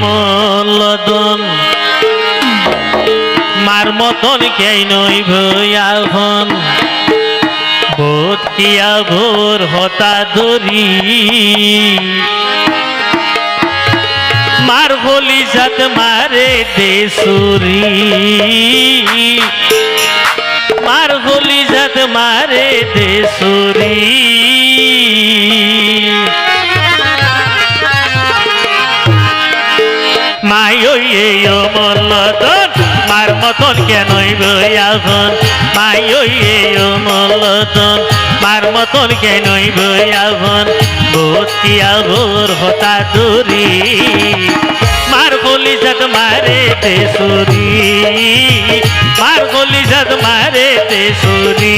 মলদন মার মতন কে নই ভয়াভন বোধ কিয়া ভোর হতা ধরি মার বলি সাত মারে দেশুরি মার বলি সাত মারে দেশুরি মায়ই মল্লদন মার মতন কেনই বয়াভন মায়ই মল্লদন মার মতন কেনই বয়াভন ভূতিয়া ভোর হতা দূরি, মার বলি যত মারে তেসুরি মার বলি যত মারে তেসুরি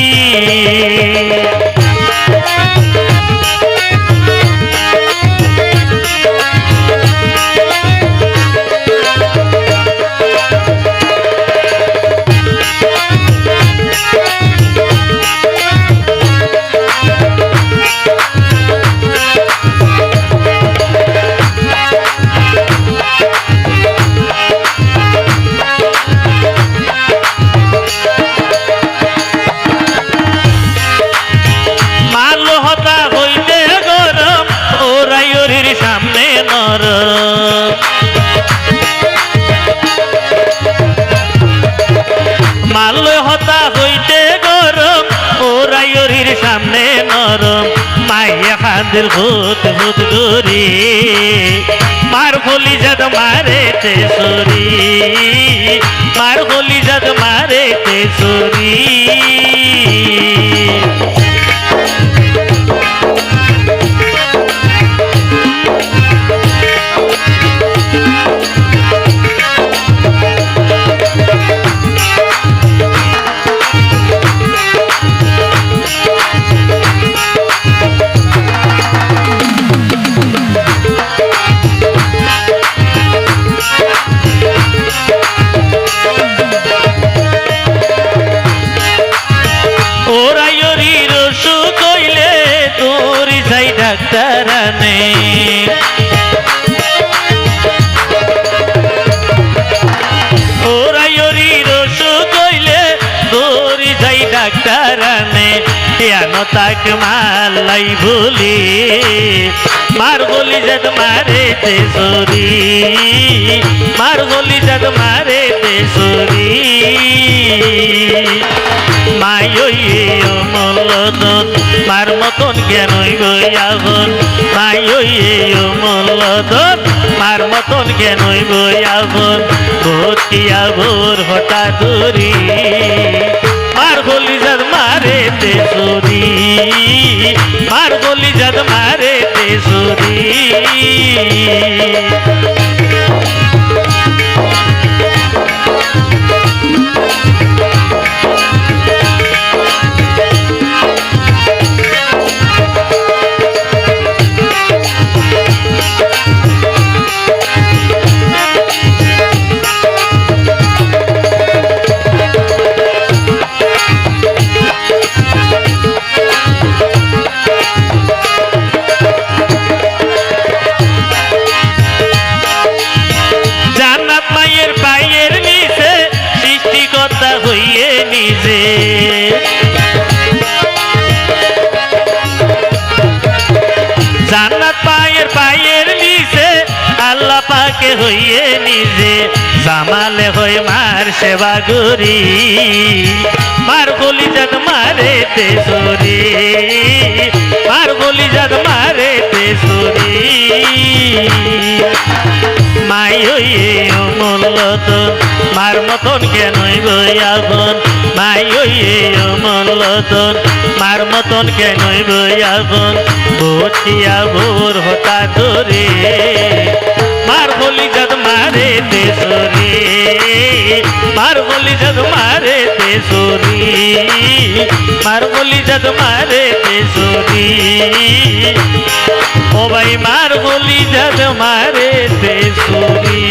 মাল মাল হতা হইতে গরম ওরাইরির সামনে নরম। মাইয়া খাদের ভূত ভূত দূরি। মার ফলি যাদ মারে তেসরি মার ফলি যাদ মারে তেসরি ওরাইরি கத்தரனே. কেন তাক মালাই ভুলি, মার বলি যদ মারে তেসরি মার বলি যদ মারে তেসরি মায়ই মল্লদন মার মতন জ্ঞানই বইয়াবন মায়ই মল্লদন মার মতন জ্ঞানই বইয়াবন ভর্তিয়া ভোর হতা দূরি মারে তেসুরি মার বলি যদ মারে তেসুরি হইয়ে নিজে জান্নাত পায়ের পায়ের নিচে আল্লাহ পাকে হইয়ে নিজে জামালে হই মার সেবা করি, মার বলি যাদ মারে তেসরি মার বলি যাদ মারে তেসরি মাই হইয়ে অমূল্যতন মার মতন কেনই বইয়াবন মাই হইয়ে অমূল্যতন মার মতন কেনই বইয়াবন ভোটিয়া ভোর হতা ধরে, মার বলি যদ মারে তেসরি মার বলি যদ মারে তেসরি মার বলি যদ মারে তেসরি ও ভাই মার বলি যদ মারে তেসরি